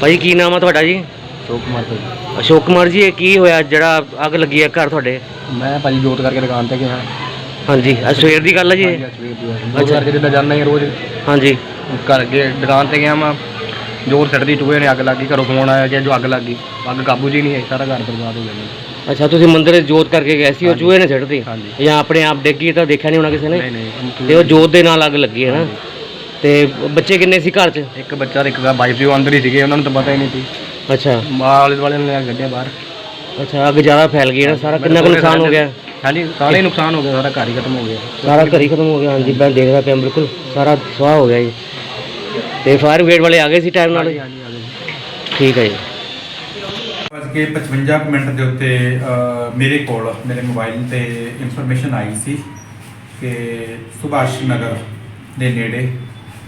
ਭਾਜੀ ਕੀ ਨਾਮ ਆ ਤੁਹਾਡਾ ਜੀ? ਸ਼ੋਕ ਕੁਮਾਰ ਭਾਜੀ ਅਸ਼ੋਕ ਕੁਮਾਰ ਜੀ ਇਹ ਕੀ ਹੋਇਆ? ਜਿਹੜਾ ਅੱਗ ਲੱਗੀ ਹੈ ਘਰ ਤੁਹਾਡੇ? ਮੈਂ ਭਾਜੀ ਜੋਤ ਕਰਕੇ ਦੁਕਾਨ ਤੇ ਗਿਆ। ਹਾਂਜੀ ਅੱਜ ਸਵੇਰ ਦੀ ਗੱਲ ਹੈ ਜੀ? ਇਹ? ਜੋਤ ਕਰਕੇ ਜਿੱਦਾਂ ਜਾਂਦਾ ਹੀ ਰੋਜ਼। ਹਾਂਜੀ। ਘਰ ਅੱਗੇ ਦੁਕਾਨ ਤੇ ਗਿਆ ਮੈਂ। ਜੋਰ ਛੱਡਦੀ ਚੂਹੇ ਨੇ ਅੱਗ ਲੱਗ ਗਈ। ਘਰੋਂ ਫੋਨ ਆਇਆ ਕਿ ਜੋ ਅੱਗ ਲੱਗ ਗਈ। ਅੱਗ ਕਾਬੂ ਹੀ ਨਹੀਂ ਆਈ। ਸਾਰਾ ਘਰ ਬਰਬਾਦ ਹੋ ਗਿਆ ਮੇਰਾ। ਅੱਛਾ ਤੁਸੀਂ ਮੰਦਿਰ ਜੋਤ ਕਰਕੇ ਗਏ ਸੀ ਉਹ ਹਾਂਜੀ। ਚੂਹੇ ਨੇ ਛੱਡਤੀ? ਹਾਂਜੀ। ਜਾਂ ਆਪਣੇ ਆਪ ਡਿੱਗੀ ਤਾਂ ਦੇਖਿਆ ਨਹੀਂ ਹੋਣਾ ਕਿਸੇ ਨੇ? ਨਹੀਂ ਨਹੀਂ ਤੇ ਉਹ ਜੋਤ ਦੇ ਨਾਲ ਅੱਗ ਲੱਗੀ ਹੈ ਨਾ? ਤੇ ਬੱਚੇ ਕਿੰਨੇ ਸੀ ਘਰ 'ਚ? ਇੱਕ ਬੱਚਾ ਤੇ ਇੱਕ ਦਾ ਵਾਈਫ ਵੀ ਉਹ ਅੰਦਰ ਹੀ ਸੀਗੇ ਉਹਨਾਂ ਨੂੰ ਤਾਂ ਪਤਾ ਹੀ ਨਹੀਂ ਸੀ। ਅੱਛਾ। ਆਲੇ ਦੁਆਲੇ ਨੇ ਗੱਡੇ ਬਾਹਰ। ਅੱਛਾ ਅੱਗ ਜ਼ਿਆਦਾ ਫੈਲ ਗਈ ਨਾ ਸਾਰਾ ਕਿੰਨਾ ਕੁ ਨੁਕਸਾਨ ਹੋ ਗਿਆ? ਹਾਂਜੀ ਸਾਰਾ ਹੀ ਨੁਕਸਾਨ ਹੋ ਗਿਆ ਸਾਰਾ ਘਰ ਹੀ ਖਤਮ ਹੋ ਗਿਆ। ਸਾਰਾ ਘਰ ਹੀ ਖਤਮ ਹੋ ਗਿਆ ਹਾਂਜੀ ਮੈਂ ਦੇਖਦਾ ਪਿਆ ਬਿਲਕੁਲ ਸਾਰਾ ਸਵਾਹ ਹੋ ਗਿਆ ਜੀ। ਤੇ ਫਾਇਰ ਬ੍ਰਿਗੇਡ ਵਾਲੇ ਆ ਗਏ ਸੀ ਟਾਈਮ ਨਾਲ? ਹਾਂਜੀ ਹਾਂਜੀ ਆ ਗਏ ਠੀਕ ਹੈ ਜੀ। ਵੱਜ ਕੇ 55 ਕੁ ਮਿੰਟ ਦੇ ਉੱਤੇ ਅ, ਮੇਰੇ ਕੋਲ ਮੇਰੇ ਮੋਬਾਈਲ ਤੇ ਇਨਫੋਰਮੇਸ਼ਨ ਆਈ ਸੀ ਕਿ ਸੁਭਾਸ਼ ਨਗਰ ਦੇ ਨੇੜੇ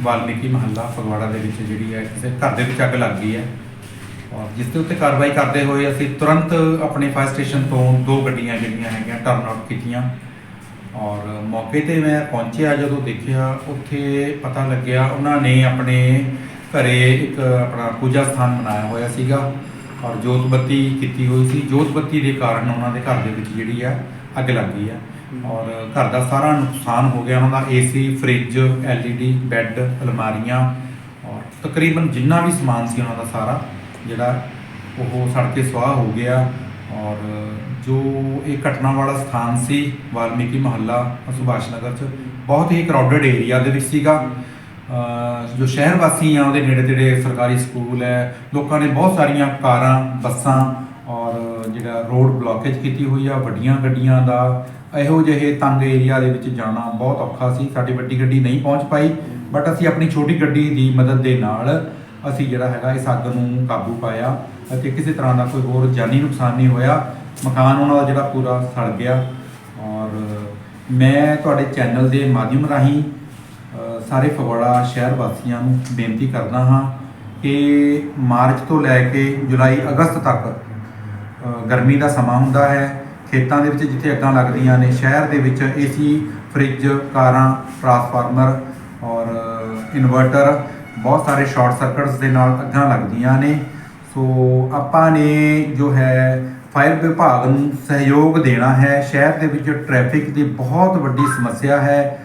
ਵਾਲਮੀਕੀ ਮਹੱਲਾ ਫਗਵਾੜਾ ਦੇ ਵਿੱਚ ਜਿਹੜੀ ਹੈ ਕਿਸੇ ਘਰ ਦੇ ਵਿੱਚ ਅੱਗ ਲੱਗ ਗਈ ਹੈ। ਔਰ ਜਿਸ ਦੇ ਉੱਤੇ ਕਾਰਵਾਈ ਕਰਦੇ ਹੋਏ ਅਸੀਂ ਤੁਰੰਤ ਆਪਣੇ ਫਾਇਰ ਸਟੇਸ਼ਨ ਤੋਂ ਦੋ ਗੱਡੀਆਂ ਜਿਹੜੀਆਂ ਹੈਗੀਆਂ ਟਰਨ ਆਊਟ ਕੀਤੀਆਂ। ਔਰ ਮੌਕੇ ਤੇ ਮੈਂ ਪਹੁੰਚਿਆ, ਜਦੋਂ ਦੇਖਿਆ ਉੱਥੇ ਪਤਾ ਲੱਗਿਆ ਉਹਨਾਂ ਨੇ ਆਪਣੇ ਘਰੇ ਇੱਕ ਆਪਣਾ ਪੂਜਾ ਸਥਾਨ ਬਣਾਇਆ ਹੋਇਆ ਸੀਗਾ। ਔਰ ਜੋਤ ਬੱਤੀ ਕੀਤੀ ਹੋਈ ਸੀ। ਜੋਤ ਬੱਤੀ ਦੇ ਕਾਰਨ ਉਹਨਾਂ ਦੇ ਘਰ ਦੇ ਵਿੱਚ ਜਿਹੜੀ ਆ ਅੱਗ ਲੱਗ ਗਈ ਆ ਔਰ ਘਰ ਦਾ ਸਾਰਾ ਨੁਕਸਾਨ ਹੋ ਗਿਆ। ਉਹਨਾਂ ਦਾ ਏਸੀ ਫ੍ਰਿਜ ਐਲਈਡੀ ਬੈੱਡ ਅਲਮਾਰੀਆਂ ਔਰ ਤਕਰੀਬਨ ਜਿੰਨਾ ਵੀ ਸਮਾਨ ਸੀ ਉਹਨਾਂ ਦਾ ਸਾਰਾ, ਜਿਹੜਾ ਉਹ ਸੜ ਕੇ ਸੁਆਹ ਹੋ ਗਿਆ। ਔਰ ਜੋ ਇਹ ਘਟਨਾ ਵਾਲਾ ਸਥਾਨ ਸੀ, ਵਾਲਮੀਕੀ ਮਹੱਲਾ ਸੁਭਾਸ਼ ਨਗਰ ਚ, ਬਹੁਤ ਹੀ ਕਰਾਊਡਡ ਏਰੀਆ ਦੇ ਵਿੱਚ ਸੀਗਾ। ਜੋ ਸ਼ਹਿਰ ਵਾਸੀ ਆ, ਉਹਦੇ ਨੇੜੇ ਤੇੜੇ ਸਰਕਾਰੀ ਸਕੂਲ ਹੈ। ਲੋਕਾਂ ਨੇ ਬਹੁਤ ਸਾਰੀਆਂ ਕਾਰਾਂ, ਬੱਸਾਂ ਔਰ ਜਿਹੜਾ ਰੋਡ ਬਲੌਕੇਜ ਕੀਤੀ ਹੋਈ ਆ, ਵੱਡੀਆਂ ਗੱਡੀਆਂ ਦਾ, ਇਹੋ ਜਿਹੇ ਤੰਗ ਏਰੀਆ ਦੇ ਵਿੱਚ ਜਾਣਾ ਬਹੁਤ ਔਖਾ ਸੀ। ਸਾਡੀ ਵੱਡੀ ਗੱਡੀ ਨਹੀਂ ਪਹੁੰਚ ਪਾਈ ਬਟ ਅਸੀਂ ਆਪਣੀ ਛੋਟੀ ਗੱਡੀ ਦੀ ਮਦਦ ਦੇ ਨਾਲ ਅਸੀਂ ਜਿਹੜਾ ਹੈਗਾ ਇਸ ਅੱਗ ਨੂੰ ਕਾਬੂ ਪਾਇਆ ਅਤੇ ਕਿਸੇ ਤਰ੍ਹਾਂ ਦਾ ਕੋਈ ਹੋਰ ਜਾਨੀ ਨੁਕਸਾਨ ਨਹੀਂ ਹੋਇਆ। ਮਕਾਨ ਉਹਨਾਂ ਦਾ ਜਿਹੜਾ ਪੂਰਾ ਸੜ ਗਿਆ ਔਰ ਮੈਂ ਤੁਹਾਡੇ ਚੈਨਲ ਦੇ ਮਾਧਿਅਮ ਰਾਹੀਂ ਸਾਰੇ ਫਗਵਾੜਾ ਸ਼ਹਿਰ ਵਾਸੀਆਂ ਨੂੰ ਬੇਨਤੀ ਕਰਦਾ ਹਾਂ ਕਿ ਮਾਰਚ ਤੋਂ ਲੈ ਕੇ ਜੁਲਾਈ ਅਗਸਤ ਤੱਕ ਗਰਮੀ ਦਾ ਸਮਾਂ ਹੁੰਦਾ ਹੈ। ਖੇਤਾਂ ਦੇ ਵਿੱਚ ਜਿੱਥੇ ਅੱਗਾਂ ਲੱਗਦੀਆਂ ਨੇ, ਸ਼ਹਿਰ ਦੇ ਵਿੱਚ ਏਸੀ ਫ੍ਰਿਜ ਕਾਰਾਂ ਟਰਾਂਸਫਾਰਮਰ ਔਰ ਇਨਵਰਟਰ ਬਹੁਤ ਸਾਰੇ ਸ਼ਾਰਟ ਸਰਕਟਸ ਦੇ ਨਾਲ ਅੱਗਾਂ ਲੱਗਦੀਆਂ ਨੇ। ਸੋ ਆਪਾਂ ਨੇ ਜੋ ਹੈ ਫਾਇਰ ਵਿਭਾਗ ਨੂੰ ਸਹਿਯੋਗ ਦੇਣਾ ਹੈ। ਸ਼ਹਿਰ ਦੇ ਵਿੱਚ ਟ੍ਰੈਫਿਕ ਦੀ ਬਹੁਤ ਵੱਡੀ ਸਮੱਸਿਆ ਹੈ।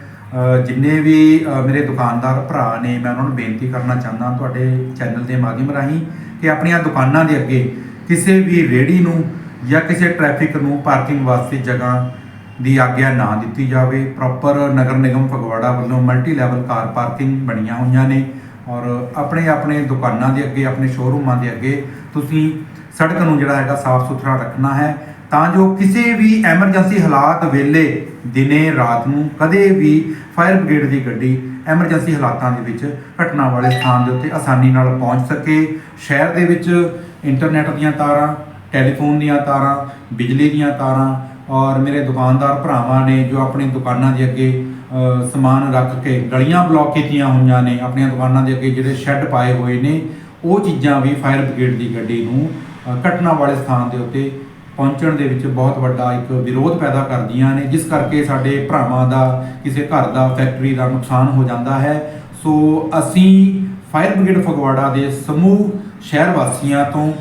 ਜਿੰਨੇ ਵੀ ਮੇਰੇ ਦੁਕਾਨਦਾਰ ਭਰਾ ਨੇ, ਮੈਂ ਉਹਨਾਂ ਨੂੰ ਬੇਨਤੀ ਕਰਨਾ ਚਾਹੁੰਦਾ ਤੁਹਾਡੇ ਚੈਨਲ ਦੇ ਮਾਧਿਅਮ ਰਾਹੀਂ ਕਿ ਆਪਣੀਆਂ ਦੁਕਾਨਾਂ ਦੇ ਅੱਗੇ ਕਿਸੇ ਵੀ ਰੇੜੀ ਨੂੰ ਜਾਂ ਕਿਸੇ ਟ੍ਰੈਫਿਕ ਨੂੰ ਪਾਰਕਿੰਗ ਵਾਸਤੇ ਜਗ੍ਹਾ ਦੀ ਆਗਿਆ ਨਾ ਦਿੱਤੀ ਜਾਵੇ। ਪ੍ਰੋਪਰ ਨਗਰ ਨਿਗਮ ਫਗਵਾੜਾ ਵੱਲੋਂ ਮਲਟੀ ਲੈਵਲ ਕਾਰ ਪਾਰਕਿੰਗ ਬਣੀਆਂ ਹੋਈਆਂ ਨੇ ਔਰ ਆਪਣੇ ਆਪਣੇ ਦੁਕਾਨਾਂ ਦੇ ਅੱਗੇ, ਆਪਣੇ ਸ਼ੋਰੂਮਾਂ ਦੇ ਅੱਗੇ ਤੁਸੀਂ ਸੜਕ ਨੂੰ ਜਿਹੜਾ ਹੈਗਾ ਸਾਫ਼ ਸੁਥਰਾ ਰੱਖਣਾ ਹੈ ਤਾਂ ਜੋ ਕਿਸੇ ਵੀ ਐਮਰਜੈਂਸੀ ਹਾਲਾਤ ਵੇਲੇ ਦਿਨੇ, ਰਾਤ ਨੂੰ ਕਦੇ ਵੀ ਫਾਇਰ ਬ੍ਰਿਗੇਡ ਦੀ ਗੱਡੀ ਐਮਰਜੈਂਸੀ ਹਾਲਾਤਾਂ ਦੇ ਵਿੱਚ ਘਟਨਾ ਵਾਲੇ ਸਥਾਨ ਦੇ ਉੱਤੇ ਆਸਾਨੀ ਨਾਲ ਪਹੁੰਚ ਸਕੇ। ਸ਼ਹਿਰ ਦੇ ਵਿੱਚ ਇੰਟਰਨੈਟ ਦੀਆਂ ਤਾਰਾਂ, ਟੈਲੀਫੋਨ ਦੀਆਂ ਤਾਰਾਂ, ਬਿਜਲੀ ਦੀਆਂ ਤਾਰਾਂ ਔਰ ਮੇਰੇ ਦੁਕਾਨਦਾਰ ਭਰਾਵਾਂ ਨੇ ਜੋ ਆਪਣੀ ਦੁਕਾਨਾਂ ਦੇ ਅੱਗੇ ਸਮਾਨ ਰੱਖ ਕੇ ਗਲੀਆਂ ਬਲੌਕ ਕੀਤੀਆਂ ਹੋਈਆਂ ਨੇ, ਆਪਣੀਆਂ ਦੁਕਾਨਾਂ ਦੇ ਅੱਗੇ ਜਿਹੜੇ ਸ਼ੈੱਡ ਪਾਏ ਹੋਏ ਨੇ, ਉਹ ਚੀਜ਼ਾਂ ਵੀ ਫਾਇਰ ਬ੍ਰਿਗੇਡ ਦੀ ਗੱਡੀ ਨੂੰ ਘਟਨਾ ਵਾਲੇ ਸਥਾਨ ਦੇ ਉੱਤੇ ਪਹੁੰਚਣ ਦੇ ਵਿੱਚ ਬਹੁਤ ਵੱਡਾ ਇੱਕ ਵਿਰੋਧ ਪੈਦਾ ਕਰਦੀਆਂ ਨੇ, ਜਿਸ ਕਰਕੇ ਸਾਡੇ ਭਰਾਵਾਂ ਦਾ, ਕਿਸੇ ਘਰ ਦਾ ਫੈਕਟਰੀ ਦਾ ਨੁਕਸਾਨ ਹੋ ਜਾਂਦਾ ਹੈ। ਸੋ ਅਸੀਂ ਫਾਇਰ ਬ੍ਰਿਗੇਡ ਫਗਵਾੜਾ ਦੇ ਸਮੂਹ ਸ਼ਹਿਰ ਵਾਸੀਆਂ ਤੋਂ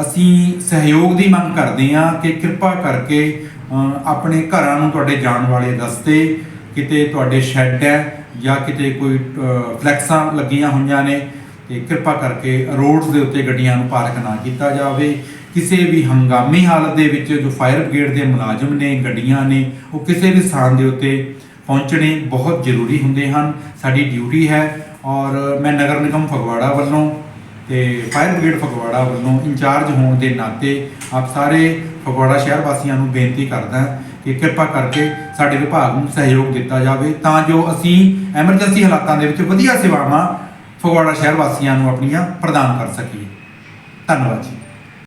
ਅਸੀਂ ਸਹਿਯੋਗ ਦੀ ਮੰਗ ਕਰਦੇ ਹਾਂ ਕਿ ਕਿਰਪਾ ਕਰਕੇ ਆਪਣੇ ਘਰਾਂ ਨੂੰ ਤੁਹਾਡੇ ਜਾਣ ਵਾਲੇ ਰਸਤੇ, ਕਿਤੇ ਤੁਹਾਡੇ ਸ਼ੈੱਡ ਹੈ ਜਾਂ ਕਿਤੇ ਕੋਈ ਫਲੈਕਸਾਂ ਲੱਗੀਆਂ ਹੋਈਆਂ ਨੇ ਤੇ ਕਿਰਪਾ ਕਰਕੇ ਰੋਡਸ ਦੇ ਉੱਤੇ ਗੱਡੀਆਂ ਨੂੰ ਪਾਰਕ ਨਾ ਕੀਤਾ ਜਾਵੇ। ਕਿਸੇ ਵੀ ਹੰਗਾਮੀ ਹਾਲਤ ਦੇ ਵਿੱਚ ਜੋ ਫਾਇਰ ਬ੍ਰਿਗੇਡ ਦੇ ਮੁਲਾਜ਼ਮ ਨੇ, ਗੱਡੀਆਂ ਨੇ, ਉਹ ਕਿਸੇ ਵੀ ਸਥਾਨ ਦੇ ਉੱਤੇ ਪਹੁੰਚਣੇ ਬਹੁਤ ਜ਼ਰੂਰੀ ਹੁੰਦੇ ਹਨ। ਸਾਡੀ ਡਿਊਟੀ ਹੈ ਔਰ ਮੈਂ ਨਗਰ ਨਿਗਮ ਫਗਵਾੜਾ ਵੱਲੋਂ ਤੇ ਫਾਇਰ ਬ੍ਰਿਗੇਡ ਫਗਵਾੜਾ ਵੱਲੋਂ ਇੰਚਾਰਜ ਹੋਣ ਦੇ ਨਾਤੇ ਆਪ ਸਾਰੇ ਫਗਵਾੜਾ ਸ਼ਹਿਰ ਵਾਸੀਆਂ ਨੂੰ ਬੇਨਤੀ ਕਰਦਾ ਕਿ ਕਿਰਪਾ ਕਰਕੇ ਸਾਡੇ ਵਿਭਾਗ ਨੂੰ ਸਹਿਯੋਗ ਦਿੱਤਾ ਜਾਵੇ ਤਾਂ ਜੋ ਅਸੀਂ ਐਮਰਜੈਂਸੀ ਹਾਲਾਤਾਂ ਦੇ ਵਿੱਚ ਵਧੀਆ ਸੇਵਾਵਾਂ ਫਗਵਾੜਾ ਸ਼ਹਿਰ ਵਾਸੀਆਂ ਨੂੰ ਆਪਣੀਆਂ ਪ੍ਰਦਾਨ ਕਰ ਸਕੀਏ। ਧੰਨਵਾਦ ਜੀ।